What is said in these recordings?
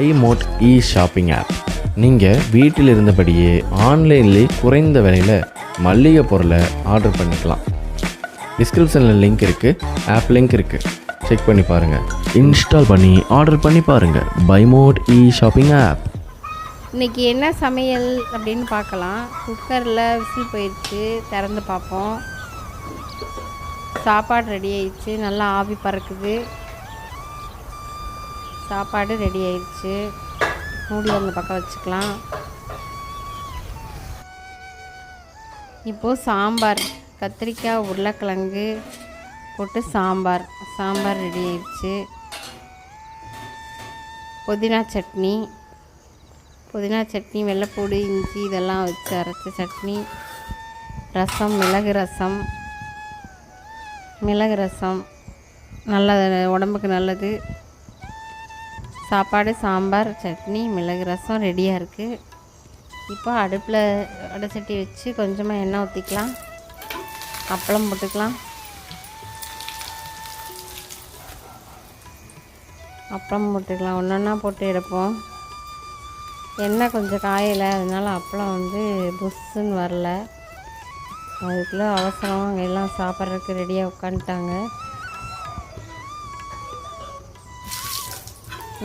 ஐமோட் e shopping app நீங்கள் வீட்டில் இருந்தபடியே ஆன்லைன்லேயே குறைந்த விலையில் மல்லிகை பொருளை ஆர்டர் பண்ணிக்கலாம். டிஸ்கிரிப்ஷனில் லிங்க் இருக்குது ஆப் லிங்க் இருக்குது செக் பண்ணி பாருங்கள் இன்ஸ்டால் பண்ணி ஆர்டர் பண்ணி பாருங்கள் பைமோட் இ ஷாப்பிங் ஆப் இன்றைக்கி என்ன சமையல் அப்படின்னு பார்க்கலாம். குக்கரில் விசில் போயிடுச்சு திறந்து பார்ப்போம். சாப்பாடு ரெடி ஆயிடுச்சு நல்லா ஆவி பறக்குது. சாப்பாடு ரெடி ஆயிடுச்சு. மூடி அந்த பக்கம் வச்சுக்கலாம். இப்போது சாம்பார் கத்திரிக்காய் உருளைக்கிழங்கு போட்டு சாம்பார். சாம்பார் ரெடி ஆயிடுச்சு. புதினா சட்னி. புதினா சட்னி வெள்ளைப்பூடு இஞ்சி இதெல்லாம் வச்சு அரைச்ச சட்னி. ரசம் மிளகு ரசம். மிளகு ரசம். நல்ல உடம்புக்கு நல்லது. சாப்பாடு சாம்பார் சட்னி மிளகு ரசம் ரெடியாக இருக்குது இப்போ அடுப்பில் அடைச்சட்டி வச்சு கொஞ்சமாக எண்ணெய் ஊற்றிக்கலாம் அப்பளம் போட்டுக்கலாம். அப்பளம் போட்டுக்கலாம். ஒன்று ஒன்றா போட்டு எடுப்போம். எண்ணெய் கொஞ்சம் காயலை அதனால் அப்பளம் வந்து புஷ்ஷுன்னு வரல. அதுக்குள்ளே அவசரம் அங்கே எல்லாம் சாப்பிட்றதுக்கு ரெடியாக உட்காந்துட்டாங்க.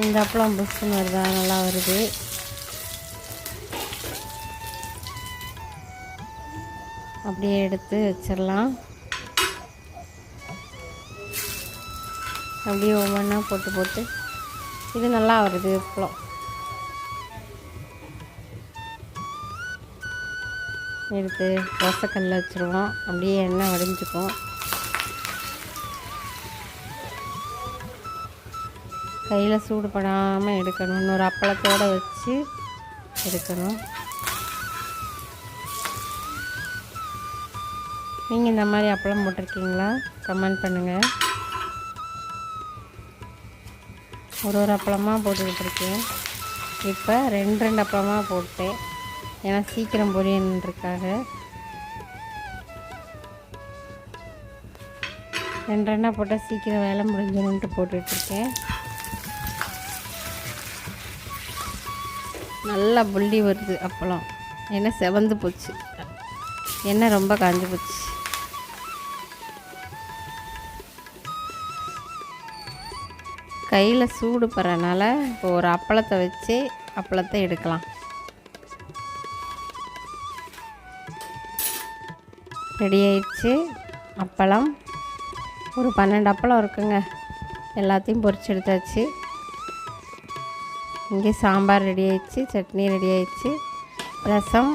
இந்த அப்பளம் புஷ்ஷுன்னு வருதா நல்லா வருது. அப்படியே எடுத்து வச்சிடலாம். அப்படியே ஒவ்வொன்றா போட்டு போட்டு இது நல்லா வருது அப்பளம். எடுத்து தோசைக்கல்ல வச்சுருவோம். அப்படியே எண்ணெய் வடிஞ்சுக்கும். கையில் சூடுபடாமல் எடுக்கணும். இன்னொரு அப்பளத்தோடு வச்சு எடுக்கணும். நீங்கள் இந்த மாதிரி அப்பளம் போட்டிருக்கீங்களா? கமெண்ட் பண்ணுங்கள் ஒரு ஒரு அப்பளமாக போட்டுக்கிட்டு இருக்கேன். இப்போ ரெண்டு ரெண்டு அப்பளமாக போட்டேன். ஏன்னா சீக்கிரம் பொரியன்றதுக்காக ரெண்டு ரெண்டாக போட்டால் சீக்கிரம் வேலை முடிஞ்சிடும்ன்ட்டு போட்டுட்ருக்கேன் நல்லா புள்ளி வருது அப்பளம். எண்ணெய் செவந்து போச்சு. எண்ணெய் ரொம்ப காஞ்சு போச்சு. கையில் சூடு படுறனால இப்போ ஒரு அப்பளத்தை வச்சு அப்பளத்தை எடுக்கலாம். ரெடி ஆயிடுச்சு. அப்பளம். ஒரு பன்னெண்டு அப்பளம் இருக்குங்க. எல்லாத்தையும் பொறிச்சு எடுத்தாச்சு. இங்கே சாம்பார் ரெடி ஆயிடுச்சு சட்னி ரெடி ஆயிடுச்சு ரசம்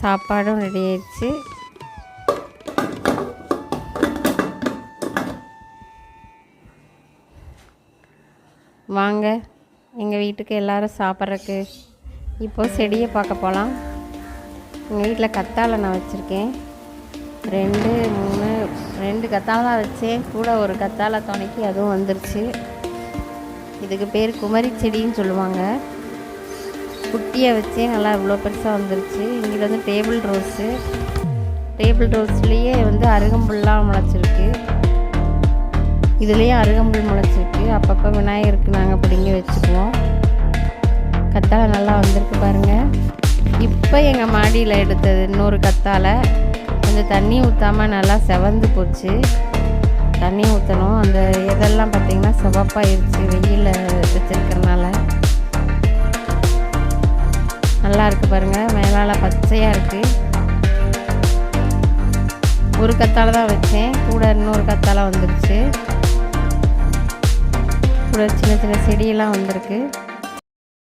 சாப்பாடும் ரெடி ஆயிடுச்சு. வாங்க எங்கள் வீட்டுக்கு எல்லோரும் சாப்பிட்றக்கு இப்போது செடியை பார்க்க போகலாம் எங்கள் வீட்டில் கத்தாழை நான் வச்சுருக்கேன். ரெண்டு மூணு ரெண்டு கத்தாழை தான் வச்சேன். கூட ஒரு கத்தாழை துணைக்கி அதுவும் வந்துருச்சு. இதுக்கு பேர் குமரி செடின்னு சொல்லுவாங்க. குட்டியை வச்சே நல்லா இவ்வளோ பெருசாக வந்துருச்சு. இங்கே வந்து டேபிள் ரோஸு. டேபிள் ரோஸ்லேயே வந்து அருகம்புல்லாம் முளைச்சிருக்கு. இதுலேயும் அருகம்புல் முளைச்சிருக்கு. அப்பப்போ விநாயகருக்கு நாங்கள் பிடுங்கி வச்சுக்குவோம். கத்தாழை நல்லா வந்திருக்கு பாருங்கள் இப்போ எங்கள் மாடியில் எடுத்தது இன்னொரு கத்தாழை கொஞ்சம் தண்ணி ஊற்றாமல் நல்லா செவந்து போச்சு. தண்ணி ஊற்றணும் அந்த இதெல்லாம் பார்த்திங்கன்னா சிவப்பாயிருச்சு வெயிலில் வச்சுருக்கறனால. நல்லா இருக்குது பாருங்கள் மேலால் பச்சையாக இருக்குது ஒரு கத்தால் தான் வச்சேன். கூட இன்னொரு கத்தால வந்துருச்சு. கூட சின்ன சின்ன செடியெல்லாம் வந்திருக்கு.